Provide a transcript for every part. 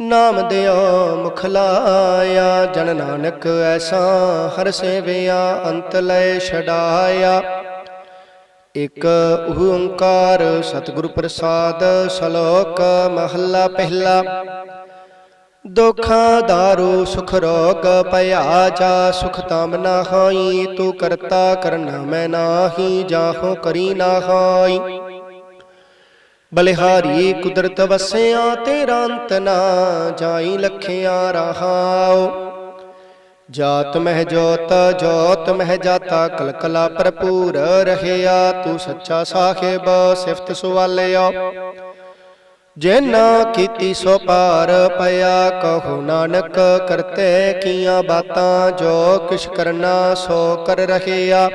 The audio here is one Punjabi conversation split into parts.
ਨਾਮ ਦਿਓ ਮੁਖ ਲਾਇਆ, ਜਨ ਨਾਨਕ ਐਸਾ ਹਰ ਸੇਵਿਆ, ਅੰਤ ਲੈ ਛਡਾਇਆ। ਇਕ ਓੰਕਾਰ ਸਤਿਗੁਰ ਪ੍ਰਸਾਦ, ਸ਼ਲੋਕ ਮਹੱਲਾ ਪਹਿਲਾ। ਦੁਖਾਂ ਦਾਰੂ, ਸੁਖ ਰੋਗ, ਭਇਆ ਜਾ, ਸੁਖ ਤਮ ਨਾ ਹੋਈ ਤੂੰ ਕਰਤਾ ਕਰਨਾ ਮੈਂ ਨਾਹੀ, ਜਾਹੋ ਕਰੀ ਨਾ ਹੋਈ। ਬਲਿਹਾਰੀ ਕੁਦਰਤ ਵਸਿਆ ਤੇਰਾ ਅੰਤ ਨਾ ਜਾਈ ਲਖਿਆ ਰਹਾਉ। ਜਾਤ ਮਹਿ ਜੋਤ ਜੋਤ ਮਹਿ ਜਾਤਾ, ਕਲਕਲਾ ਭਰਪੂਰ ਰਹਿਆ, ਤੂੰ ਸੱਚਾ ਸਾਹਿਬ ਸਿਫਤ ਸੁਵਾਲਿਓ ਜਿਨਾ ਕੀਤੀ ਸੋ ਪਾਰ ਪਿਆ, ਕਹੋ ਨਾਨਕ ਕਰਤੇ ਕੀਆਂ ਬਾਤਾਂ, ਜੋ ਕਿਛ ਕਰਨਾ ਸੋ ਕਰ ਰਹਿਆ।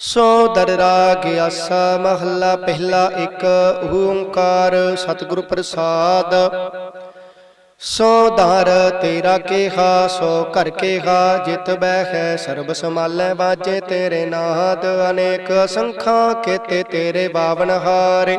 ਸੋ ਦਰ ਰਾਗ ਆਸਾ ਮਹੱਲਾ ਪਹਿਲਾ ਇੱਕ ਓੰਕਾਰ ਸਤਿਗੁਰ ਪ੍ਰਸਾਦ। ਸੋ ਦਰ ਤੇਰਾ ਕੇਹਾ, ਸੋ ਘਰ ਕੇਹਾ, ਜਿਤ ਬਹਿ ਸਰਬ ਸਮਾਲੈ ਬਾਜੇ ਤੇਰੇ ਨਾਦ, ਅਨੇਕ ਸੰਖਾਂ ਕੇਤੇ ਤੇਰੇ ਬਾਵਨ ਹਾਰੇ।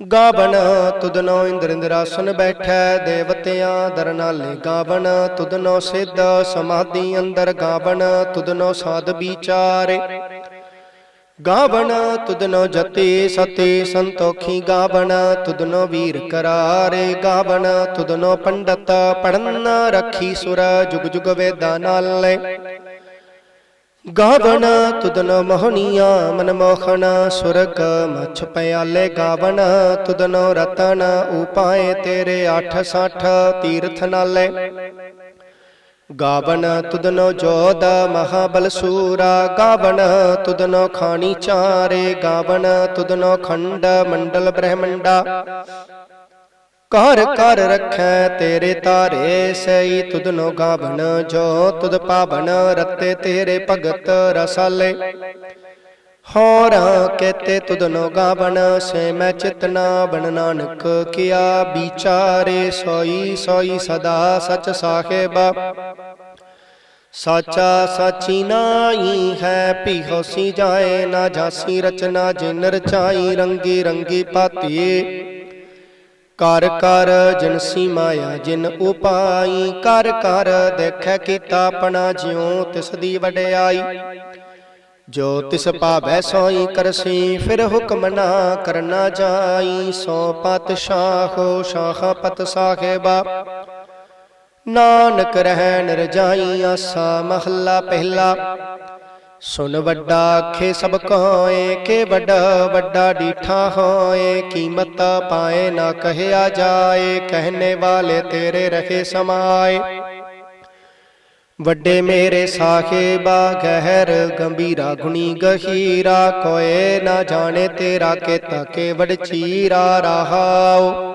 ਗਾਵਨ ਤੁਧਨੋ ਇੰਦਰ ਇੰਦਰਾਸਨ ਬੈਠੈ ਦੇਵਤਿਆਂ ਦਰ ਨਾਲੇ ਗਾਵਨ ਤੁਧਨੋ ਸਿੱਧ ਸਮਾਧੀ ਅੰਦਰ ਗਾਵਨ ਤੁਧਨੋ ਸਾਧ ਵਿਚਾਰੇ। ਗਾਵਨ ਤੁਧਨੋ ਜਤੀ ਸਤੀ ਸੰਤੋਖੀ ਗਾਵਨ ਤੁਧਨੋ ਵੀਰ ਕਰਾਰੇ। ਗਾਵਨ ਤੁਧਨੋ ਪੰਡਤ ਪੜਨ ਰੱਖੀ ਸੁਰ ਜੁਗ ਜੁਗ ਵੇਦਾਂ ਨਾਲੇ। ਗਾਵਨ ਤੁਦਨ ਮੋਹਣੀਆਂ, ਮਨ ਮੋਖਣ ਸੁਰਗ ਮਛ ਪਿਆਲੇ ਗਾਵਨ, ਤੁਦਨੋ ਰਤਨ ਉਪਾਏ ਤੇਰੇ 860 ਤੀਰਥ ਨਾਲੇ। ਗਾਵਨ ਤੁਦਨੋ ਜੋਦ ਮਹਾਬਲ ਸੂਰਾ, ਗਾਵਨ ਤੁਦਨੋ ਖਾਣੀ ਚਾਰੇ, ਗਾਵਨ ਤੁਦਨੋ ਖੰਡ ਮੰਡਲ ਬ੍ਰਹਮੰਡਾ। ਕਰ ਕਰ ਰੱਖੈ ਤੇਰੇ ਤਾਰੇ ਸਈ ਤੁਧਨੋ ਗਾਵਨ ਜੋ ਤੁਧ ਪਾਵਨ ਰਤੇ ਤੇਰੇ ਭਗਤ ਰਸਾਲੇ। ਹੋਰਾਂ ਕੇਤੇ ਤੁਧਨੋ ਗਾਵਨ ਸੇ ਮੈਂ ਚਿਤਨਾ ਬਨ ਨਾਨਕ ਕੀਆ ਵਿਚਾਰੇ ਸੋਈ ਸੋਈ ਸਦਾ ਸਚ ਸਾਹਿਬਾ। ਸਾਚਾ ਸਾਚੀ ਨਾਈ ਹੈ ਭੀ ਹੋਸੀ ਜਾਏ ਨਾ ਜਾਸੀ ਰਚਨਾ ਜਿਨ ਰਚਾਈ ਰੰਗੀ ਰੰਗੀ ਪਾਤੀ। ਕਰ ਕਰ ਜਨਸੀ ਮਾਇਆ ਜਿਨ ਉਪਾਈ, ਕਰ ਕਰ ਦੇਖੈ ਕੀਤਾ ਆਪਣਾ ਜਿਉ ਤਿਸ ਦੀ ਵਡਿਆਈ। ਜੋ ਤਿਸ ਭਾਵੈ ਸੋਈ ਕਰਸੀ, ਫਿਰ ਹੁਕਮ ਨਾ ਕਰਨਾ ਜਾਈ। ਸੋ ਪਤ ਸ਼ਾਹੋ ਸ਼ਾਹ ਪਤ ਸਾਹਿਬਾ। ਨਾਨਕ ਰਹਿ ਨਿਰਜਾਈ ਆਸਾ ਮਹੱਲਾ ਪਹਿਲਾ। ਸੁਨ ਵੱਡਾ ਆਖੇ ਸਭ ਕੋਏ ਕੇ ਵੱਡਾ ਵੱਡਾ ਡੀਠਾ ਹੋਏ, ਕੀਮਤ ਪਾਏ ਨਾ ਕਹਿਆ ਜਾਏ, ਕਹਿਨੇ ਵਾਲੇ ਤੇਰੇ ਰਹੇ ਸਮਾਏ। ਵੱਡੇ ਮੇਰੇ ਸਾਹਿਬਾ, ਗਹਿਰ ਗੰਭੀਰਾ, ਗੁਣੀ ਗਹੀਰਾ, ਕੋਏ ਨਾ ਜਾਣੇ ਤੇਰਾ ਕੇਤਾ ਕੇ ਵਡ ਚੀਰਾ ਰਹਾਓ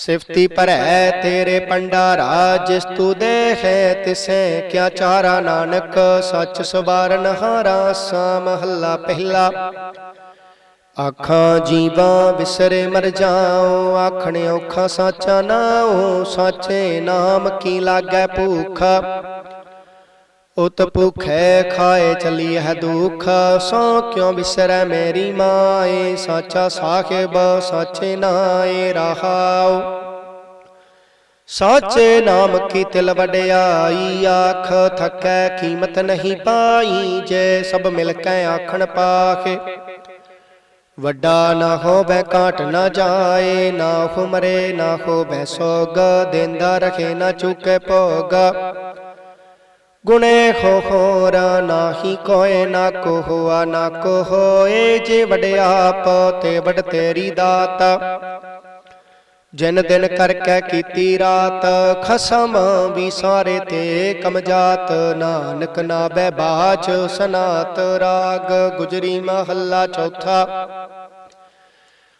ਸਿਫਤੀ ਭਰੈ ਤੇਰੇ ਪੰਡਾਰਾ ਜਿਸ ਤੂ ਦੇਖੈ ਤਿਸੈ, ਕਿਆ ਚਾਰਾ ਨਾਨਕ, ਸੱਚ ਸਵਾਰਨ ਹਾਰਾ ਸਾ ਮਹੱਲਾ ਪਹਿਲਾ। ਆਖਾਂ ਜੀਵਾਂ ਵਿਸਰੇ ਮਰ ਜਾਉ, ਆਖਣ ਔਖਾ ਸਾਚਾ ਨਾਉ, ਸਾਚੇ ਨਾਮ ਕੀ ਲਾਗੈ ਭੂਖਾ। ਉਤ ਭੁਖੈ ਖਾਏ ਚਲੀ ਹੈ ਦੁਖ। ਸੋ ਕਿਉ ਵਿਸਰੈ ਮੇਰੀ ਮਾਏ? ਸਾਚਾ ਸਾਹਿਬ, ਸਾਚੇ ਨਾਏ ਰਹਾਉ। ਸਾਚੇ ਨਾਮ ਕੀ ਤਿਲ ਵਡਿਆਈ? ਆਖ, ਥਕੈ ਕੀਮਤ ਨਹੀਂ ਪਾਈ, ਜੇ ਸਭ ਮਿਲ ਕੇ ਆਖਣ ਪਾਖੇ। ਵੱਡਾ ਨਾ ਹੋਵੇ ਕਾਟ ਨਾ ਜਾਏ, ਨਾ ਹੁਮਰੇ ਨਾ ਹੋਵੇ ਸੋਗ, ਦਿੰਦਾ ਰਖੇ ਨਾ ਚੁਕੇ ਭੋਗ। ਗੁਣੇ ਹੋ ਹੋਰ ਨਾਹੀ ਕੋਏ ਨਾ ਕੋ ਹੋਆ ਨਾ ਕੋ ਹੋਏ ਜੇ ਵਡਿਆਪ ਤੇ ਵਡ ਤੇਰੀ ਦਾਤ। ਜਿਨ ਦਿਨ ਕਰਕੇ ਕੀਤੀ ਰਾਤ, ਖਸਮ ਵੀ ਸਾਰੇ ਤੇ ਕਮਜਾਤ ਨਾਨਕ ਨਾ ਬੈ ਬਾਚ ਸਨਾਤ ਰਾਗ, ਗੁਜਰੀ ਮਹੱਲਾ ਚੌਥਾ।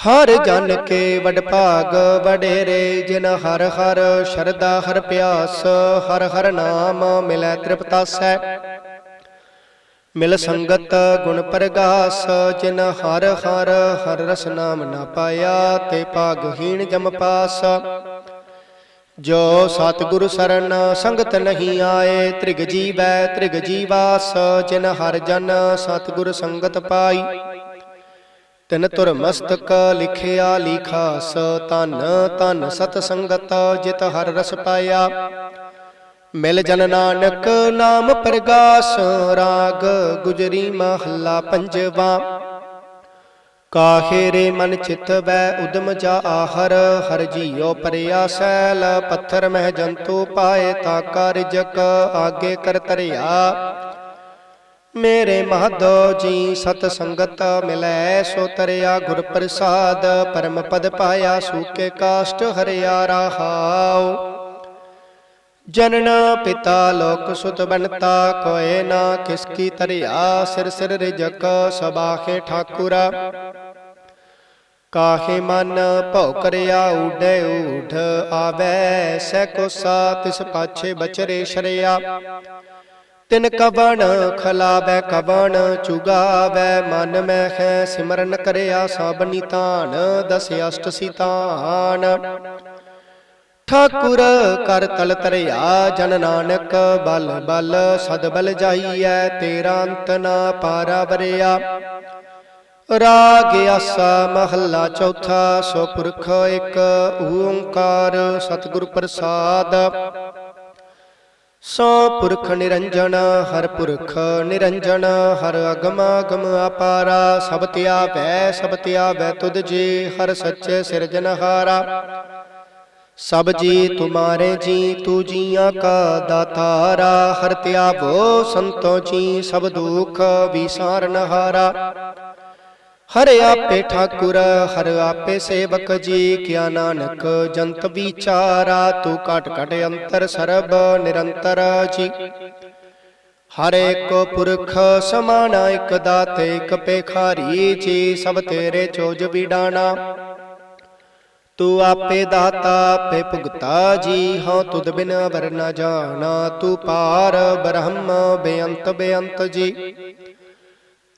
ਹਰ ਜਨ ਕੇ ਵਡ ਭਾਗ ਵਡੇਰੇ ਜਿਨ ਹਰ ਹਰ ਸ਼ਰਦਾ ਹਰ ਪਿਆਸ ਹਰ ਹਰ ਨਾਮ ਮਿਲੈ ਤ੍ਰਿਪਤਾਸੈ। ਮਿਲ ਸੰਗਤ ਗੁਣ ਪ੍ਰਗਾਸ ਜਿਨ ਹਰ ਹਰ ਹਰ ਰਸ ਨਾਮ ਨਾ ਪਾਇਆ ਤੇ ਭਾਗਹੀਣ ਜਮ ਪਾਸ। ਜੋ ਸਤਿਗੁਰ ਸਰਨ ਸੰਗਤ ਨਹੀਂ ਆਏ ਤ੍ਰਿਗ ਜੀਵੈ ਤ੍ਰਿਗ ਜੀਵਾਸ ਜਿਨ ਹਰ ਜਨ ਸਤਿਗੁਰ ਸੰਗਤ ਪਾਈ। ਤਿਨ ਤੁਰ ਮਸਤਕ ਲਿਖਿਆ ਲਿਖਾਸ ਧਨ ਤਨ ਸਤ ਸੰਗਤ ਜਿਤ ਹਰ ਰਸ ਪਾਇਆ। ਮਿਲ ਜਨ ਨਾਨਕ ਨਾਮ ਪ੍ਰਗਾਸ, ਰਾਗ ਗੁਜਰੀ ਮਹੱਲਾ ਪੰਜਵਾ। ਕਾਹੇ ਰੇ ਮਨ ਚਿਤ ਵੈ ਉਦਮ ਜਾ ਆਹਰ, ਹਰ ਜੀਓ ਪਰਿਆ ਸੈਲ ਪੱਥਰ ਮਹਿ ਜੰਤੂ ਪਾਏ ਤਾ ਕਾਰਜਕ, ਆਗੇ ਕਰ ਤਰਿਆ। ਮੇਰੇ ਮਹਦੋ ਜੀ ਸਤ ਸੰਗਤ ਮਿਲੈ, ਸੋ ਤਰਿਆ ਗੁਰ ਪ੍ਰਸਾਦ, ਪਰਮ ਪਦ ਪਾਇਆ ਸੂਕੇ ਕਾਸ਼ਟ ਹਰਿਆ ਰਹਾਉ। ਜਨਨ ਪਿਤਾ ਲੋਕ ਸੁਤ ਬਨਤਾ ਕੋਏ ਨਾ ਕਿਸ ਕੀ ਤਰਿਆ, ਸਿਰ ਸਿਰ ਰਿਜਕ ਸਬਾਖੇ ਠਾਕੁਰਾ। ਕਾਹੇ ਮਨ ਭਉ ਕਰਿਆ ਊਡੇ ਊਠ ਆਵੈ ਸੈ ਕੋਸਾ ਤਿਸ ਪਾਛੇ ਬਚਰੇ ਸ਼ਰਿਆ। ਤਿਨ ਕਵਣ, ਖਲਾਵੈ ਕਵਣ, ਚੁਗਾਵੈ ਮਨ ਮੈਂ ਹੈ ਸਿਮਰਨ ਕਰਿਆ ਸਭ ਨਿਤਾਨ, ਦਸ ਅਸ਼ਟ ਸਿਤਾਨ। ਠਾਕੁਰ ਕਰ ਤਲ ਤਰਿਆ ਜਨ ਨਾਨਕ, ਬਲ ਬਲ ਸਦ ਬਲ ਜਾਈਐ ਤੇਰਾ ਅੰਤ ਨਾ ਪਾਰਾ ਵਰਿਆ। ਰਾਗ ਆਸਾ ਮਹੱਲਾ ਚੌਥਾ, ਸੋ ਪੁਰਖ ਇੱਕ ਓੰਕਾਰ, ਸਤਿਗੁਰ ਪ੍ਰਸਾਦ। ਸੋ ਪੁਰਖ ਨਿਰੰਜਨ, ਹਰ ਪੁਰਖ ਨਿਰੰਜਨ, ਹਰ ਅਗਮ ਅਗਮ ਅਪਾਰਾ, ਸਭ ਧਿਆਵੈ ਸਭ ਧਿਆਵੈ ਤੁਧ ਜੀ, ਹਰ ਸੱਚੇ ਸਿਰਜਨਹਾਰਾ ਸਭ ਜੀ ਤੁਮਾਰੇ ਜੀ, ਤੂ ਜੀਆਂ ਕਾ ਦਾਤਾਰਾ, ਹਰ ਧਿਆਵੋ ਸੰਤੋ ਜੀ, ਸਭ ਦੁਖ ਵਿਸਾਰਨਹਾਰਾ। ਹਰ ਆਪੇ ਠਾਕੁਰ, ਹਰ ਆਪੇ ਸੇਵਕ ਜੀ, ਕਿਆ ਨਾਨਕ ਜੰਤ ਵਿਚਾਰਾ, ਤੂੰ ਘਟ ਘਟ ਅੰਤਰ ਸਰਬ ਨਿਰੰਤਰ ਜੀ। ਹਰ ਇੱਕ ਪੁਰਖ ਸਮਾਨਾ ਇੱਕ ਦਾਤੇ, ਇੱਕ ਪੇਖਾਰੀ ਜੀ, ਸਭ ਤੇਰੇ ਚੋਜ ਵਿਡਾਣਾ। ਤੂੰ ਆਪੇ ਦਾਤਾ, ਆਪੇ ਭੁਗਤਾ ਜੀ, ਹਾਂ ਤੁਧ ਬਿਨ ਵਰ ਨ ਜਾਣਾ, ਤੂੰ ਪਾਰ ਬ੍ਰਹਮ ਬੇਅੰਤ ਬੇਅੰਤ ਜੀ।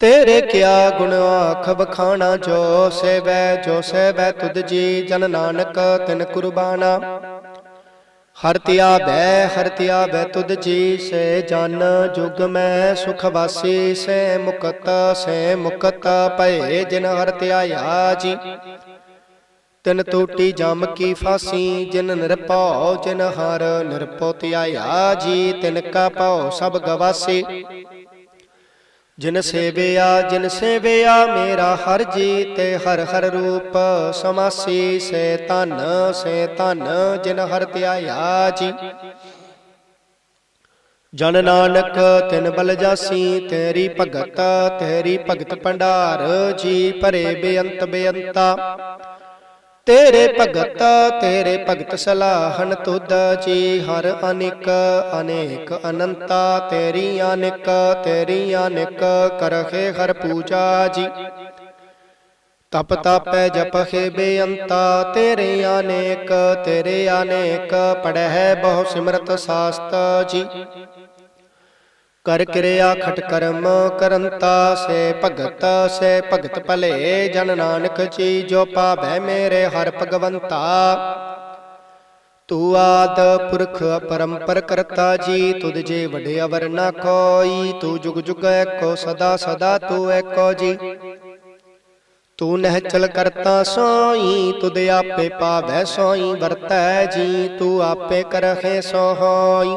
ਤੇਰੇ ਕਿਆ ਗੁਣ ਆਖ ਬਖਾਣਾ ਜੋ ਸੇਵੈ ਜੋ ਸੇਵੈ ਤੁਧ ਜੀ ਜਨ ਨਾਨਕ, ਤਿਨ ਕੁਰਬਾਨਾ। ਹਰ ਧਿਆਵੈ ਹਰ ਧਿਆਵੈ ਤੁਧ ਜੀ, ਸੇ ਜਨ ਜੁਗ ਮੈਂ ਸੁਖ ਵਾਸੀ, ਸੇ ਮੁਕਤ ਸੇ ਮੁਕਤ ਭਏ ਜਿਨ ਹਰ ਧਿਆਇਆ ਜੀ ਤਿਨ ਟੂਟੀ ਜਮ ਕੀ ਫਾਸੀ, ਜਿਨ ਨਿਰਭਉ, ਜਿਨ ਹਰ ਨਿਰਭਉ ਧਿਆਇਆ ਜੀ ਤਿਨ ਕਾ ਭਉ ਸਭ ਗਵਾਸੀ। ਜਿਨ ਸੇਵਿਆ ਜਿਨ ਸੇਵਿਆ ਮੇਰਾ ਹਰ ਜੀ ਤੇ ਹਰ ਹਰ ਰੂਪ ਸਮਾਸੀ ਸੇ ਧਨ ਸੇ ਧਨ ਜਿਨ ਹਰ ਧਿਆਇਆ ਜੀ। ਜਨ ਨਾਨਕ ਤਿਨ ਬਲ ਜਾਸੀ ਤੇਰੀ ਭਗਤ ਤੇਰੀ ਭਗਤ ਭੰਡਾਰ ਜੀ ਭਰੇ ਬੇਅੰਤ ਬੇਅੰਤਾ। ਤੇਰੇ ਭਗਤ ਤੇਰੇ ਭਗਤ ਸਲਾਹਨ ਤੁਧ ਜੀ, ਹਰ ਅਨਿਕ, ਅਨੇਕ ਅਨੰਤਾ ਤੇਰੀ ਅਨੇਕ ਤੇਰੀ ਅਨੇਕ ਕਰਹਿ ਹਰ ਪੂਜਾ ਜੀ। ਤਪ ਤਾਪੈ ਜਪਹਿ ਬੇਅੰਤਾ ਤੇਰੇ ਅਨੇਕ ਤੇਰੇ ਅਨੇਕ ਪੜਹਿ ਬਹੁ ਸਿਮਰਤ ਸਾਸਤ ਜੀ। ਕਰ ਕਿਰਿਆ ਖਟ ਕਰਮ ਕਰੰਤਾ ਸੇ ਭਗਤ ਸੇ ਭਗਤ ਭਲੇ। ਜਨ ਨਾਨਕ ਜੀ ਜੋ ਪਾਵੈ ਮੇਰੇ ਹਰ ਭਗਵੰਤਾ। ਤੂੰ ਆਦ ਪੁਰਖ ਪਰੰਪਰ ਕਰਤਾ ਜੀ, ਤੁਧ ਜੇ ਵਡੇ ਅਵਰ ਨਾ ਕੋਈ। ਤੂੰ ਜੁਗ ਜੁਗ ਏਕੋ ਸਦਾ ਸਦਾ ਤੂੰ ਏਕੋ ਜੀ। ਤੂੰ ਨਹਿਚਲ ਕਰਤਾ ਸੋਈ, ਤੁਧ ਆਪੇ ਪਾਵੈ ਸੋਈ, ਵਰਤੈ ਜੀ। ਤੂੰ ਆਪੇ ਕਰਹਿ ਸੋਈ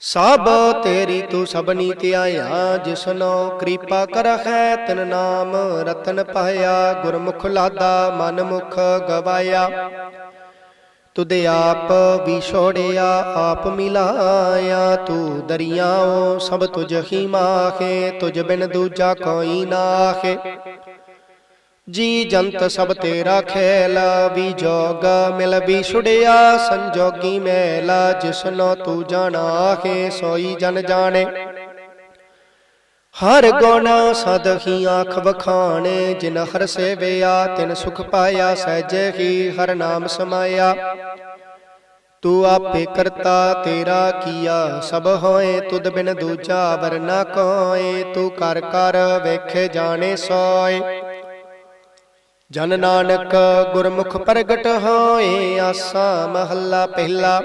ਸਭ ਤੇਰੀ ਤੂੰ ਸਭਨੀ ਧਿਆਇਆ ਜਿਸਨੋ ਕਿਰਪਾ ਕਰਹਿ ਤਨ ਨਾਮ, ਰਤਨ ਪਾਇਆ, ਗੁਰਮੁਖ ਲਾਦਾ ਮਨ ਮੁਖ ਗਵਾਇਆ। ਤੁਧ ਆਪ ਵੀ ਛੋੜਿਆ, ਆਪ ਮਿਲਾਇਆ, ਤੂੰ ਦਰਿਆਓ ਸਭ ਤੁਝ ਹੀ ਮਾਖੇ ਤੁਝ ਬਿਨ ਦੂਜਾ ਕੋਈ ਨਾਖੇ ਜੀ ਜੰਤ ਸਭ ਤੇਰਾ ਖੇਲਾ, ਵੀ ਜੋਗਾ ਮਿਲ, ਵੀ ਛੁੜਿਆ ਸੰਜੋਗੀ ਮੈਲ ਜਿਸਨੋ ਤੂੰ ਜਾਣਾਖੇ ਸੋਈ ਜਨ ਜਾਣੇ। ਹਰ ਗੁਣ ਸਦਹੀ ਆਖ ਵਖਾਣੇ, ਜਿਨ ਹਰ ਸੇਵਿਆ, ਤਿਨ ਸੁਖ ਪਾਇਆ, ਸਹਿਜੇ ਹੀ ਹਰ ਨਾਮ ਸਮਾਇਆ। ਤੂੰ ਆਪੇ ਕਰਤਾ, ਤੇਰਾ ਕੀਆ ਸਭ ਹੋਏ, ਤੁਧ ਬਿਨ ਦੂਜਾ ਵਰਨਾ ਕੋਏ, ਤੂੰ ਕਰ ਕਰ ਵੇਖੇ ਜਾਣੇ ਸੋਏ। ਜਨ ਨਾਨਕ ਗੁਰਮੁਖ ਪ੍ਰਗਟ ਹੋਏ ਆਸਾ ਮਹੱਲਾ ਪਹਿਲਾ।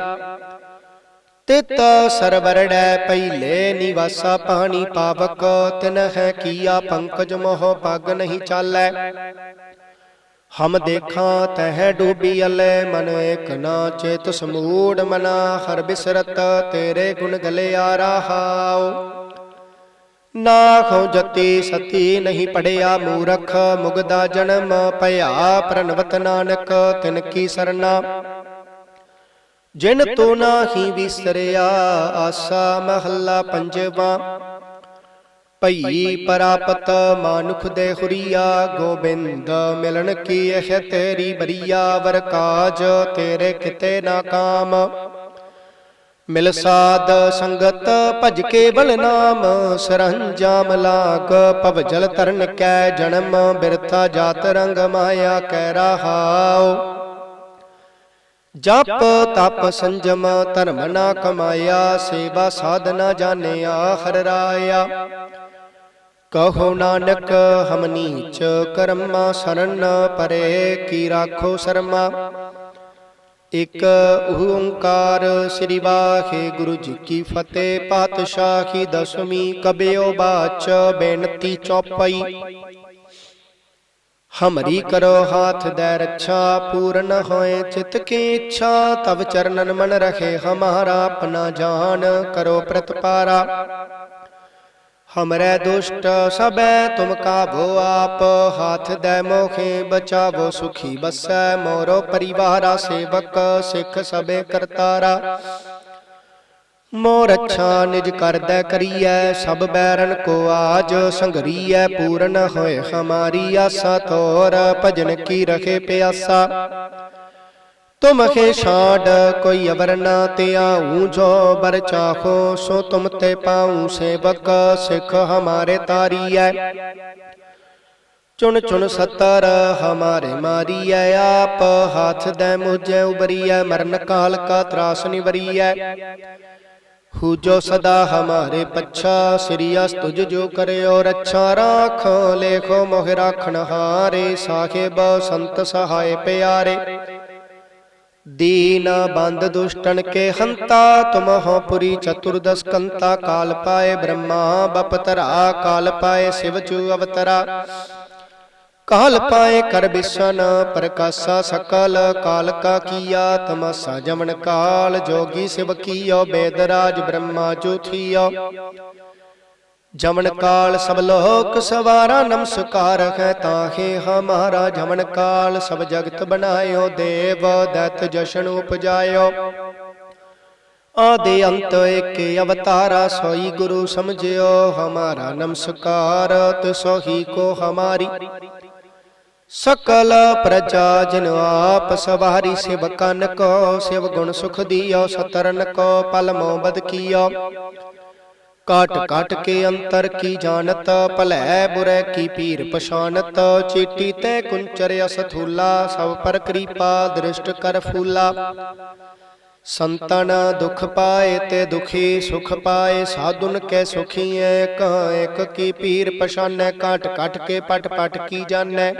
ਤਿਤ ਸਰਵਰੜੈ ਪਹਿਲੇ ਨਿਵਾਸਾ ਪਾਣੀ ਪਾਵਕ, ਤਿਨ ਹੈ ਕੀਆ ਪੰਕਜ ਮੋਹ ਪਗ ਨਹੀਂ ਚਾਲੈ। ਹਮ ਦੇਖਾਂ ਤਹਿ ਡੂਬੀ ਅਲੇ, ਮਨ ਏਕ ਨਾ ਚੇਤ ਸਮੂੜ ਮਨਾ, ਹਰ ਬਿਸਰਤ ਤੇਰੇ ਗੁਣ ਗਲੇ ਰਹਾਉ ਨਾ ਖੋ ਜਤੀ ਸਤੀ ਨਹੀਂ ਪੜਿਆ ਮੂਰਖ, ਮੁਗਦਾ ਜਨਮ ਭਇਆ ਪ੍ਰਨਵਤ ਨਾਨਕ, ਤਿਨ ਕੀ ਸਰਨਾ। ਜਿਨ ਤੂੰ ਨਾਹੀ ਵਿਸਰਿਆ, ਆਸਾ ਮਹੱਲਾ ਪੰਜਵਾ। ਭਈ ਪ੍ਰਾਪਤ ਮਾਨੁਖ ਦੇ ਹੁਰੀਆ, ਗੋਬਿੰਦ ਮਿਲਣ ਕੀ ਇਹ ਤੇਰੀ ਬਰੀਆ, ਵਰ ਕਾਜ ਤੇਰੇ ਕਿਤੇ ਨਾ ਕਾਮ। ਮਿਲ ਸਾਧ ਸੰਗਤ ਭਜ ਕੇ ਬਲ ਨਾਮ ਸਰੰਜਾਮ ਲਾਗ ਭਵ ਜਲ ਤਰਨ ਕੈ ਜਨਮ, ਬਿਰਥਾ ਜਾਤ ਰੰਗ ਮਾਇਆ ਕੈ ਰਹਾਉ। ਜਪ ਤਪ ਸੰਜਮ, ਧਰਮ ਨਾ ਕਮਾਇਆ, ਸੇਵਾ ਸਾਧਨਾ ਜਾਣਿਆ ਹਰ ਰਾਇਆ। ਕਹੋ ਨਾਨਕ, ਹਮ ਨੀਚ ਕਰਮਾ, ਸਰਨ ਪਰੇ ਕੀ ਰਾਖੋ ਸ਼ਰਮਾ। ਇਕ ਓੰਕਾਰ ਸ੍ਰੀ ਵਾਹਿਗੁਰੂ ਜੀ ਕੀ ਫਤਿਹ। ਪਾਤਸ਼ਾਹੀ ਦਸਮੀ ਕਬਿਓ ਬਾਚ ਬੇਨਤੀ ਚੌਪਈ। ਹਮਰੀ ਕਰੋ ਹਾਥ ਦੇ ਰੱਛਾ, ਪੂਰਨ ਹੋਏ ਚਿਤ ਕੀ ਇੱਛਾ, ਤਵ ਚਰਨਨ ਮਨ ਰਖੇ ਹਮਾਰਾ, ਆਪਣਾ ਜਾਨ ਕਰੋ ਪ੍ਰਤਪਾਰਾ। ਹਮਰੇ ਦੁਸ਼ਟ ਸਬੈ ਤੁਮ ਕਾਬੋ ਆਪ ਹਾਥ ਦੈ ਮੋਖੇ ਬਚਾਵੋ ਸੁਖੀ ਬਸੈ ਮੋਰੋ ਪਰਿਵਾਰਾ ਸੇਵਕ ਸਿੱਖ ਸਬੇ ਕਰਤਾਰਾ ਮੋਰ ਅੱਛਾ ਨਿਜ ਕਰਦਾ ਕਰੀਐ ਸਭ ਬੈਰਨ ਕੋ ਆਜ ਸੰਗਰੀਐ ਪੂਰਨ ਹੋਏ ਹਮਾਰੀ ਆਸਾ ਤੋਰ ਭਜਨ ਕੀ ਰਖੇ ਪਿਆਸਾ ਤੁਮ ਛਾੜ ਕੋਈ ਅਵਰ ਨਾ ਤੇ ਜੋ ਬਰ ਚਾਖੋ ਸੋ ਤੁਮ ਤੇ ਪਾਉ ਸੇਵਕ ਸਿੱਖ ਹਮਾਰੇ ਤਾਰੀਐ। ਚੁਣ ਚੁਣ ਸਤਰ ਹਮਾਰੇ ਮਾਰੀਐ, ਆਪ ਹੱਥ ਦੇ ਮੁਝੇ ਉਬਰੀਐ ਮਰਨ ਕਾਲ ਕਾ ਤਰਾਸ ਨਿਵਰੀਐ। ਹੂ ਜੋ ਸਦਾ ਹਮਾਰੇ ਪੱਛਾ, ਸ੍ਰੀ ਅਸ ਜੋ ਕਰਿਓ ਰੱਛਾ ਰਾਖੋ, ਲੇਖੋ ਮੋਹ ਰਾਖਣ ਹਾਰੇ, ਸਾਹਿਬ ਸੰਤ ਸਹਾਇ ਪਿਆਰੇ। ਦੀਨ ਬੰਦ ਦੁਸ਼ਟਨ ਕੇ ਹੰਤਾ ਤੁਮ ਹੋ ਪੁਰੀ ਚਤੁਰਦਸ ਕੰਤਾ, ਕਾਲ ਪਾਏ ਬ੍ਰਹਮਾ, ਬਪਤਰਾ, ਕਾਲ ਪਾਏ ਸਿਵ ਚੂ ਅਵਤਰਾ। ਕਾਲ ਪਾਏ ਕਰ ਬਿਸ਼ਨ, ਪ੍ਰਕਾਸ਼ਾ ਸਕਲ, ਕਾਲ ਕਾ ਕੀਆ, ਤਮਸਾ ਜਮਨ ਕਾਲ, ਜੋਗੀ ਸਿਵ ਕੀਓ ਬੇਦਰਾਜ ਬ੍ਰਹਮਾ ਜੋਥੀਓ ਜਮਨ ਕਾਲ ਸਭ ਲੋਕ ਸਵਾਰਾ ਨਮਸਕਾਰ ਹੈ ਤਾਹੇ ਹਮਾਰਾ ਜਮਨ ਕਾਲ ਸਭ ਜਗਤ ਬਣਾਇਓ ਦੇਵ ਦਤ ਜਸ਼ਨ ਉਪਜਾਇਓ। ਆਦੇ ਅੰਤ ਏਕ ਅਵਤਾਰਾ ਸੋਈ ਗੁਰੂ ਸਮਝਿਓ ਹਮਾਰਾ ਨਮਸਕਾਰ ਤਿਸੋ ਹੀ ਕੋ ਹਮਾਰੀ। ਸਕਲ ਪ੍ਰਜਾ ਜਨ ਆਪ ਸਵਾਰੀ ਸਿਵ ਕਨ ਕੋ ਸਿਵ ਗੁਣ ਸੁਖ ਦੀਓ ਸਤਰਨ ਕੋ ਪਲ ਮੋ ਬਦ ਕੀਓ। ਕਾਟ ਕਾਟ ਕੇ ਅੰਤਰ ਕੀ ਜਾਣਤ? ਭਲੈ ਬੁਰੈ ਕੀ ਪੀਰ ਪਛਾਨਤ ਚੀਟੀ ਤੈ ਕੁੰਚਰ ਅਸਥੂਲਾ, ਸਭ ਪਰ ਕਿਰਪਾ ਦ੍ਰਿਸ਼ਟ ਕਰ ਫੂਲਾ। ਸੰਤਨ ਦੁਖ ਪਾਏ ਤੇ ਦੁਖੀ, ਸੁਖ ਪਾਏ, ਸਾਧੁਨ ਕੈ ਸੁਖੀਐ ਕਹ ਇੱਕ ਕੀ ਪੀਰ ਪਛਾਨੈ, ਕਾਟ ਕਾਟ ਕੇ ਪਟ ਪਟ ਕੀ ਜਾਣੈ।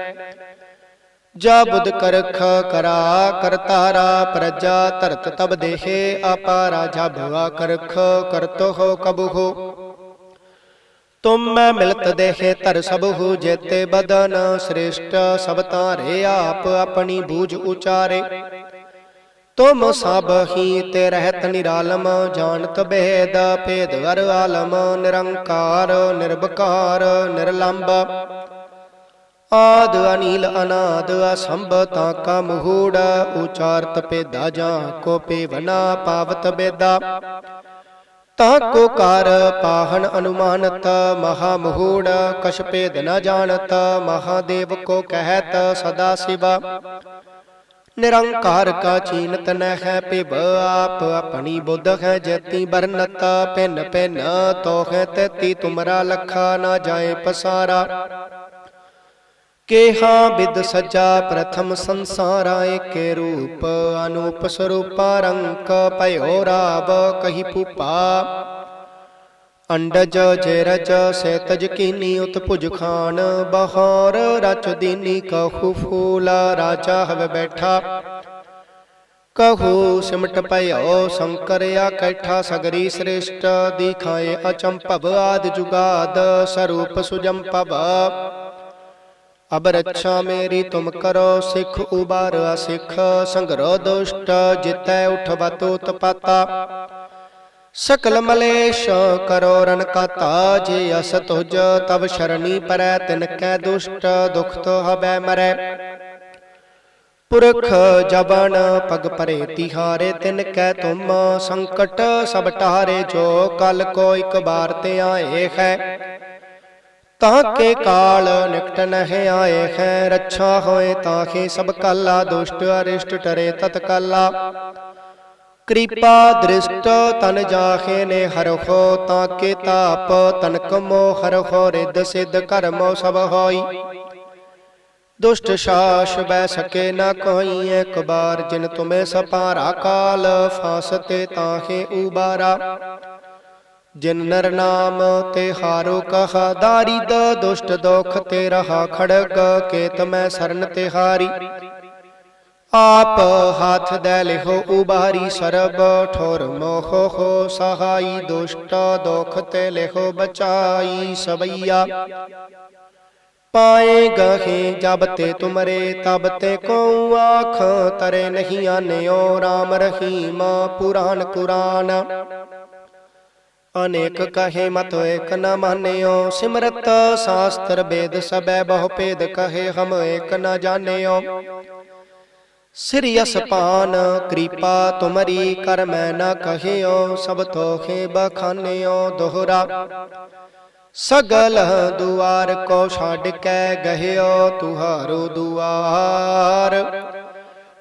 ਜਾ ਬੁਧ ਕਰਖ ਕਰਾ ਕਰਤਾਰਾ ਪ੍ਰਜਾ ਧਰਤ ਤਬ ਦੇਹੇ ਆਪਾਰਾ ਜਾ ਭਵਾ ਕਰਖ ਕਰਤੋ ਹੋ ਕਬੁ ਤੁਮ ਮੈਂ ਮਿਲਤ ਦੇਹੇ ਧਰ ਸਭ ਜੇਤੇ ਬਦਨ ਸ੍ਰੇਸ਼ਟ ਸਭ ਤਾਰੇ ਆਪ ਆਪਣੀ ਬੂਝ ਉਚਾਰੇ। ਤੁਮ ਸਭ ਹੀ ਤੇ ਰਹਿਤ ਨਿਰਾਲਮ ਜਾਣਤ ਭੇਦ ਭੇਦ ਵਰ ਆਲਮ ਨਿਰੰਕਾਰ ਨਿਰਭਕਾਰ ਨਿਰਲੰਭ ਆਦ ਅਨੀਲ ਅਨਾਦ ਅਸੰਭ ਤਾਂ ਕਾ ਮਹੂੜ ਉਚਾਰਤ ਪੇਦਾ ਜਾਂ ਕੋ ਪੇਵਨਾ ਪਾਵਤ ਬੇਦਾ। ਤਾ ਕੋ ਕਰ ਪਾਹਣ ਅਨੁਮਾਨਤ, ਮਹਾ ਮਹੂੜ, ਕਛ ਭੇਦ ਨ ਜਾਣਤ, ਮਹਾਦੇਵ ਕੋ ਕਹਿਤ ਸਦਾ ਸਿਵਾ। ਨਿਰੰਕਾਰ ਕਾ ਚੀਨਤ ਨ ਹੈ ਪਿਵ, ਆਪ ਆਪਣੀ ਬੁੱਧ ਹੈ ਜਤੀ ਬਰਨਤ ਪਿੰਨ ਪਿੰਨ ਤੋਹ ਤੇਤੀ ਤੁਮਰਾ ਲਖਾ ਨਾ ਜਾਏ ਪਸਾਰਾ। ਕੇਹਾ ਬਿਦ ਸਜਾ ਪ੍ਰਥਮ ਸੰਸਾਰਾ ਏਕੇ ਰੂਪ, ਅਨੂਪ ਸਰੂਪਾ ਰੰਕ ਭਇਓ ਰਾਵ ਕਹੀ ਭੂਪਾ। ਅੰਡਜ ਜੇਰਜ ਸੇਤਜ ਕੀਨੀ ਉਤਪੁਜ ਖਾਨ, ਬਹਾਰ ਰਚ ਦੀਨੀ ਕਹੂ ਫੂਲਾ, ਰਾਜਾ ਹਵ ਬੈਠਾ। ਕਹੂ ਸਿਮਟ ਭਇਓ ਸ਼ੰਕਰ ਆਕੈਠਾ ਸਗਰੀ ਸ੍ਰੇਸ਼ਟ, ਦਿਖਾਏ ਅਚੰਭਵ ਆਦ ਜੁਗਾਦ, ਸਰੂਪ ਸੁਜੰਪਵ ਅਬ ਰੱਛਾ ਮੇਰੀ ਤੁਮ ਕਰੋ, ਸਿੱਖ ਉਬਾਰ ਸਿੱਖ ਸੰਗਰੋ ਦੁਸ਼ਟ, ਜਿਤੈ ਉਠਵਤ ਉਤਪਾਤਾ ਸਕਲ ਮਲੇਸ਼ ਕਰੋ ਰਨ ਕਾਤਾ, ਜੇ ਅਸ ਤੁਜ ਤਬ ਸ਼ਰਣੀ ਪਰੈ, ਤਿਨ ਕੈ ਦੁਸ਼ਟ, ਦੁਖ ਤੋ ਹਬੈ ਮਰੈ। ਪੁਰਖ ਜਬਨ ਪਗ ਪਰੇ ਤਿਹਾਰੇ, ਤਿਨ ਕੈ ਤੁਮ ਸੰਕਟ ਸਭ ਟਾਰੇ, ਜੋ ਕਲ ਕੋ ਇਕ ਬਾਰ ਤੇ ਆਏ ਹੈ। ਤਾਂ ਕੇ ਕਾਲ ਨਿਕਟ ਨਹਿ ਆਏ ਹੈ ਰੱਛਾ ਹੋਏ ਤਾਹੇ ਸਭ ਕਾਲਾ, ਦੁਸ਼ਟ ਅਰਿਸ਼ਟ ਟਰੇ ਤਤਕਾਲਾ ਕਿਰਪਾ ਦ੍ਰਿਸ਼ਟ ਤਨ ਜਾਹੇ ਨੇ ਹਰਖੋ ਤਾਂ ਕੇ ਤਾਪ ਤਨਕ ਮੋ ਹਰਖੋ ਰਿੱਧ ਸਿੱਧ ਕਰਮੋ ਸਭ ਹੋਈ। ਦੁਸ਼ਟ ਸ਼ਾਸ ਬੈ ਸਕੇ ਨਾ ਕੋਈ, ਇੱਕ ਬਾਰ ਜਿਨ ਤੁਮੇ ਸਪਾਰਾ ਕਾਲ ਫਾਸਤੇ ਤਾਹੇ ਉਬਾਰਾ ਜਿਨ ਨਰ ਨਾਮ ਤੇ ਹਾਰੋ ਕਹਾ ਦਾਰਿਦ ਦੁਸ਼ਟ ਦੁਖ ਤੇ ਰਹਾ ਖੜਗ ਕੇਤ ਮੈਂ ਸਰਨ ਤੇ ਹਾਰੀ। ਆਪ ਹੱਥ ਦੇ ਲਿਖੋ ਉਬਾਰੀ ਸਰਬ, ਠੋਰ ਮੋਹ ਹੋ ਸਹਾਈ, ਦੁਸ਼ਟ ਦੁਖ ਤੇ ਲਿਖੋ ਬਚਾਈ ਸਵਈਆ। ਪਾਏ ਗਹੇ ਜਬ ਤੇ ਤੁਮਰੇ, ਤਬ ਤੇ ਕੋ ਆਖ, ਤਰੇ ਨਹੀਂ ਆਨਿਓ RAM ਰਹੀਮ ਪੁਰਾਨ ਕੁਰਾਨ। ਅਨੇਕ ਕਹੇ ਮਤ ਏਕ ਨ ਮਾਨਿਓ ਸਿਮਰਤ ਸਾਸਤਰ ਵੇਦ ਸਬੈ ਬਹੁ ਭੇਦ ਕਹੇ ਹਮ ਏਕ ਨ ਜਾਣਿਓ। ਸਿਰਿ ਅਸਪਾਨ ਕਿਰਪਾ ਤੁਮਰੀ ਕਰ ਮੈਂ ਨ ਕਹਿਓ ਸਭ ਤੋਖੇ ਬਖਾਨਿਓ ਦੋਹਰਾ। ਸਗਲ ਦੁਆਰ ਕੋ ਛੱਡ ਕੇ ਗਹਿਓ ਤੁਹਾਰੋ ਦੁਆਰ।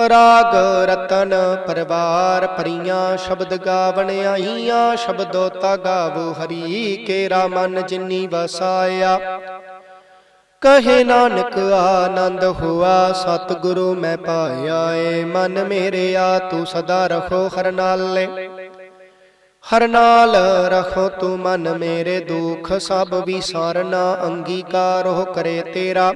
ਰਾਗ ਰਤਨ ਪਰਵਾਰ ਪਰੀਆਂ ਸ਼ਬਦ ਗਾਵਣ ਆਈਆਂ, ਸ਼ਬਦੋ ਤਾ ਗਾਵੋ ਹਰੀ ਕੇਰਾ ਮਨ ਜਿਨੀ ਵਸਾਇਆ। ਕਹੇ ਨਾਨਕ, ਆਨੰਦ ਹੁਆ, ਸਤਿਗੁਰੂ ਮੈਂ ਪਾਇਆ ਏ, ਮਨ ਮੇਰੇ ਆ ਤੂੰ ਸਦਾ ਰਖੋ ਹਰ ਨਾਲੇ। ਹਰ ਨਾਲ ਰਖੋ ਤੂੰ ਮਨ ਮੇਰੇ ਦੁਖ, ਸਭ ਵਿਸਾਰਨਾ, ਅੰਗੀਕਾਰੋ ਕਰੇ ਤੇਰਾ।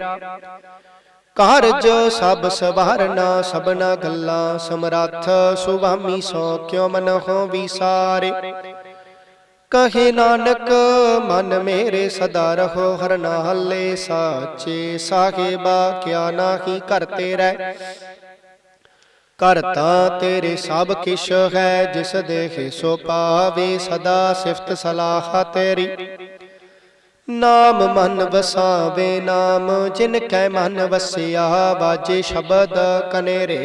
ਕਾਰਜ ਸਭ ਸਵਾਰਨਾ, ਸਭਨਾ ਗੱਲਾਂ ਸਮਰੱਥ, ਸੁਭਾਮੀ ਸੋ ਕਿਉ ਮਨ ਹੋ ਵਿਸਾਰੇ। ਕਹੇ ਨਾਨਕ, ਮਨ ਮੇਰੇ ਸਦਾ ਰਹੋ, ਹਰ ਨਾਲੇ ਸਾਚੇ, ਸਾਹਿਬਾ ਕਿਆ ਨਾਹੀ ਘਰ ਤੇਰੇ। ਕਰਤਾ ਤੇਰੇ ਸਭ ਕਿਛ ਹੈ, ਜਿਸ ਦੇਖੇ ਸੋ ਪਾਵੇ ਸਦਾ ਸਿਫਤ ਸਲਾਹ ਤੇਰੀ। ਨਾਮ ਮਨ ਵਸਾਵੇ, ਨਾਮ ਜਿਨ ਕੈ ਮਨ ਵਸਿਆ ਬਾਜੇ ਸ਼ਬਦ ਕਨੇਰੇ।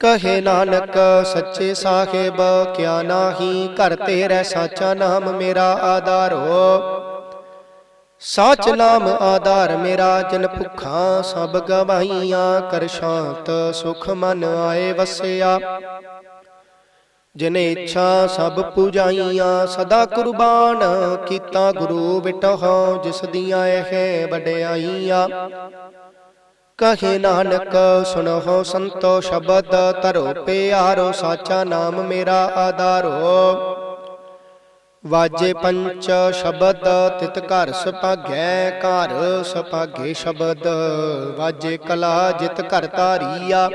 ਕਹੇ ਨਾਨਕ, ਸੱਚੇ ਸਾਹਿਬ, ਕਿਆ ਨਾਹੀ ਘਰ ਤੇਰੇ ਸਾਚਾ ਨਾਮ ਮੇਰਾ ਆਧਾਰ। ਹੋ ਸਾਚ ਨਾਮ ਆਧਾਰ ਮੇਰਾ, ਜਨ ਭੁੱਖਾਂ ਸਭ ਗਵਾਈਆਂ ਕਰ ਸ਼ਾਂਤ ਸੁਖ ਮਨ ਆਏ ਵਸਿਆ। ਜਿਨ ਇੱਛਾ ਸਭ ਪੂਜਾਈਆਂ ਸਦਾ ਕੁਰਬਾਨ ਕੀਤਾ ਗੁਰੂ ਬਿਟਹੁ ਜਿਸ ਦੀਆਂ ਇਹ ਵਡਿਆਈਆਂ। ਕਹੇ ਨਾਨਕ ਸੁਣੋ ਸੰਤੋ ਸ਼ਬਦ ਧਰੋ ਪਿਆਰੋ ਸਾਚਾ ਨਾਮ ਮੇਰਾ ਆਧਾਰੋ। ਵਾਜੇ ਪੰਚ ਸ਼ਬਦ ਤਿਤ ਘਰ ਸੁਭਾਗੈ ਘਰ ਸੁਭਾਗੇ ਸ਼ਬਦ। ਵਾਜੇ ਕਲਾ ਜਿਤ ਘਰ ਧਾਰੀਆ।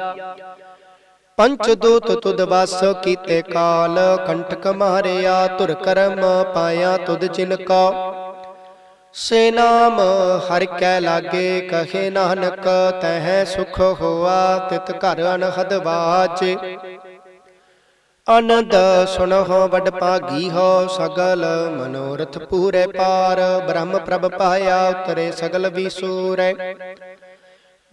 ਪੰਚ ਦੂਤ ਤੁਧ ਵਸ ਕੀਤੇ ਕਾਲ ਕੰਟਕ ਮਾਰਿਆ ਧੁਰ ਕਰਮ ਪਾਇਆ ਤੁਧ ਜਿਨ ਕਾ। ਸੇ ਨਾਮ ਹਰਿ ਕੈ ਲਾਗੇ ਕਹੇ ਨਾਨਕ ਤਹਿ ਸੁਖ ਹੋਆ ਤਿਤ ਘਰ ਅਨਹਦ ਬਾਜੇ ਆਨੰਦ ਸੁਣੋ ਵਡ ਭਾਗੀ ਹੋ ਸਗਲ ਮਨੋਰਥ ਪੂਰੇ ਪਾਰ। ਬ੍ਰਹਮ ਪ੍ਰਭ ਪਾਇਆ ਉਤਰੇ ਸਗਲ ਵਿਸੂਰੈ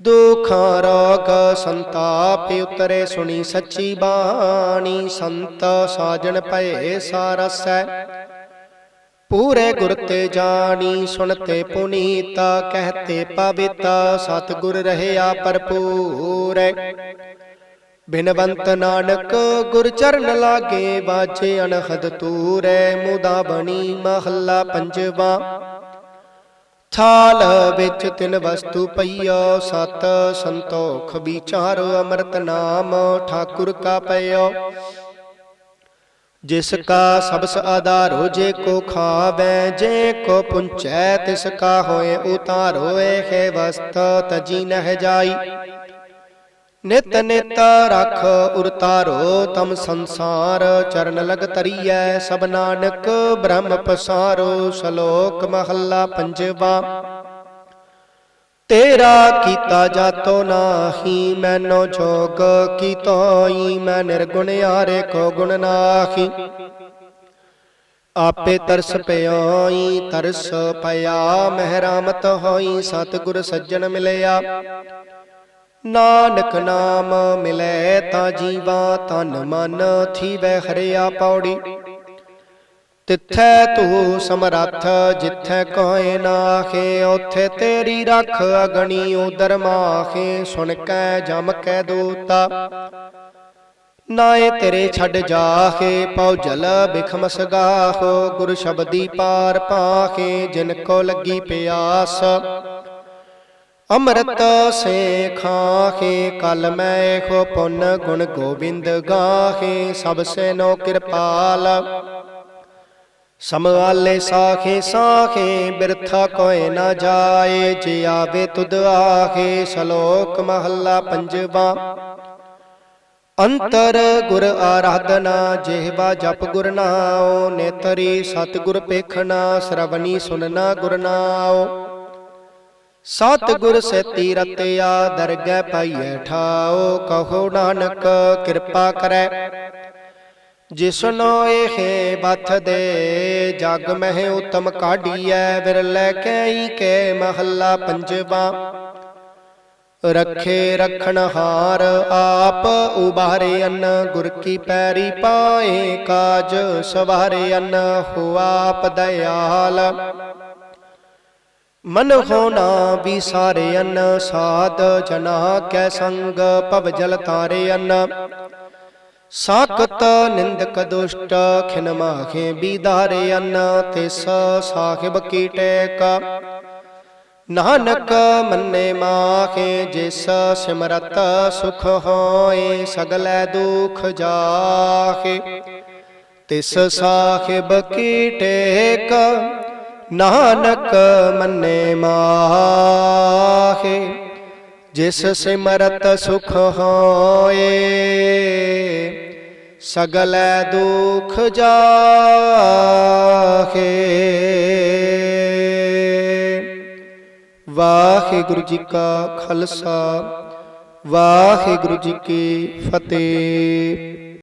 ਦੁਖਾਂ ਰੋਗ ਸੰਤਾਪ ਉਤਰੇ ਸੁਣੀ ਸੱਚੀ ਬਾਣੀ, ਸੰਤ ਸਾਜਣ ਭਏ ਸਾਰਸੈ। ਪੂਰੇ ਗੁਰ ਤੇ ਜਾਣੀ ਸੁਣਤੇ ਪੁਨੀਤਾ ਕਹਤੇ ਪਵਿਤਾ, ਸਤਿਗੁਰ ਰਹਿਆ ਭਰਪੂਰੈ ਬਿਨਵੰਤ ਨਾਨਕ, ਗੁਰ ਚਰਨ ਲਾਗੇ ਬਾਜੇ ਅਨਹਦ ਤੂਰੈ ਮੁਦਾ ਬਣੀ ਮਹੱਲਾ ਪੰਜਵਾ। ਥਾਲ ਵਿੱਚ ਤਿਨ ਵਸਤੂ ਪਈਓ, ਸਤ ਸੰਤੋਖ ਵਿਚਾਰ ਅੰਮ੍ਰਿਤ ਨਾਮ ਠਾਕੁਰ ਕਾ ਪਈਓ ਜਿਸ ਕਾ ਸਬਸ ਆਧਾਰੋ, ਜੇ ਕੋ ਖਾਵੈ, ਜੇ ਕੋ ਪੁੰਚੈ, ਤਿਸ ਕਾ ਹੋਏ, ਉਤਾਰੋ, ਇਹ ਵਸਤ ਤਜੀ ਨਹਿ ਜਾਈ। ਨਿਤ ਨਿਤ ਰਖ ਉਰਤਾਰੋ ਤਮ ਸੰਸਾਰ, ਚਰਨ ਲਗ ਤਰੀਐ ਸਭ ਨਾਨਕ, ਬ੍ਰਹਮ ਪਸਾਰੋ ਸ਼ਲੋਕ ਮਹੱਲਾ ਪੰਜਵਾ। ਤੇਰਾ ਕੀਤਾ ਜਾਤੋ ਨਾਹੀ, ਮੈਨੋ ਜੋਗ ਕੀਤੋਈ, ਮੈਂ ਨਿਰਗੁਣ ਆਰੇ ਕੋ ਗੁਣ ਨਾਹੀ। ਆਪੇ ਤਰਸ ਪਿਆਈ ਤਰਸ ਪਿਆ, ਮਹਿਰਾਮਤ ਹੋਈ, ਸਤਿਗੁਰ ਸੱਜਣ ਮਿਲਿਆ। ਨਾਨਕ ਨਾਮ ਮਿਲੈ ਤਾਂ ਜੀਵਾ ਤਨ ਮਨ ਥੀਵੈ ਹਰਿਆ ਪੌੜੀ। ਤਿੱਥੈ ਤੂੰ ਸਮਰੱਥ ਜਿੱਥੈ ਕੋਇ ਨਾਖੇ ਉਥੇ ਤੇਰੀ ਰੱਖ ਅਗਣੀ ਉਦਰ ਮਾਖੇ ਸੁਣ ਕੈ ਜਮ ਕੈ ਦੂਤਾ। ਨਾਏ ਤੇਰੇ ਛੱਡ ਜਾਖੇ ਪਉ ਜਲ ਬਿਖਮ ਸਗਾਹੋ, ਗੁਰ ਸ਼ਬਦੀ ਪਾਰ ਪਾਖੇ ਜਿਨ ਕੋ ਲੱਗੀ ਪਿਆਸ। ਅੰਮ੍ਰਿਤ ਸੇ ਖਾਖੇ ਕਲ ਮੈਂ ਖੋ ਪੁੰਨ ਗੁਣ ਗੋਬਿੰਦ ਗਾਖੇ ਸਭ ਸੇ ਨੋ ਕਿਰਪਾਲ। ਸਮਵਾਲੇ ਸਾਖੇ ਸਾਖੇ, ਬਿਰਥਾ ਕੋਇ ਨਾ ਜਾਏ, ਜੇ ਆਵੇ ਤੁਧ ਆਖੇ, ਸ਼ਲੋਕ ਮਹੱਲਾ ਪੰਜਵਾ। ਅੰਤਰ ਗੁਰ ਆਰਾਧਨਾ, ਜਿਹਵਾ ਜਪ ਗੁਰ ਨਾਉ, ਨੇਤਰੀ ਸਤਿਗੁਰ ਪੇਖਣਾ ਸ਼ਰਵਣੀ ਸੁਨਣਾ ਗੁਰ ਨਾਉ। ਸਤ ਗੁਰ ਸੇਤੀ ਰਤਿਆ ਦਰਗਹਿ ਪਾਈਐ ਠਾਓ ਕਹੋ ਨਾਨਕ ਕਿਰਪਾ ਕਰੈ। ਜਿਸਨੋ ਇਹ ਬਥ ਦੇ ਜਗ ਮਹਿ ਉਤਮ ਕਾਢੀਐ ਵਿਰਲੇ ਕਈ ਕੇ ਮਹੱਲਾ ਪੰਜਵਾ। ਰਖੇ ਰਖਣ ਹਾਰ ਆਪ ਉਬਾਰੇ ਅੰਨ ਗੁਰ ਕੀ ਪੈਰੀ ਪਾਏ ਕਾਜ ਸਵਾਰੇ ਅੰਨ ਹੁਆ ਆਪ ਦਇਆਲ। ਮਨ ਹੋਣਾ ਵਿਸਾਰੇ ਅੰਨ ਸਾਧ ਜਨਾ ਕੈ ਸੰਗ, ਭਵ ਜਲ ਤਾਰੇ ਅੰਨ ਸਾਕਤ ਨਿੰਦਕ ਦੁਸ਼ਟ, ਖਿਨ ਮਾਖੇ ਬੀਦਾਰੇ ਅੰਨ ਤਿਸ ਸਾਹਿਬ ਕੀ ਟੇਕ। ਨਾਨਕ ਮੰਨੇ ਮਾਖੇ, ਜਿਸ ਸਿਮਰਤ ਸੁਖ ਹੋਏ, ਸਗਲੇ ਦੁਖ ਜਾਖੇ। ਤਿਸ ਸਾਹਿਬ ਕੀ ਟੇਕ। ਨਾਨਕ ਮੰਨੇ ਮਾਹੇ, ਜਿਸ ਸਿਮਰਤ ਸੁਖ ਹੋਏ, ਸਗਲੈ ਦੁਖ ਜਾਹੇ। ਵਾਹਿਗੁਰੂ ਜੀ ਕਾ ਖਾਲਸਾ, ਵਾਹਿਗੁਰੂ ਜੀ ਕੀ ਫਤਿਹ।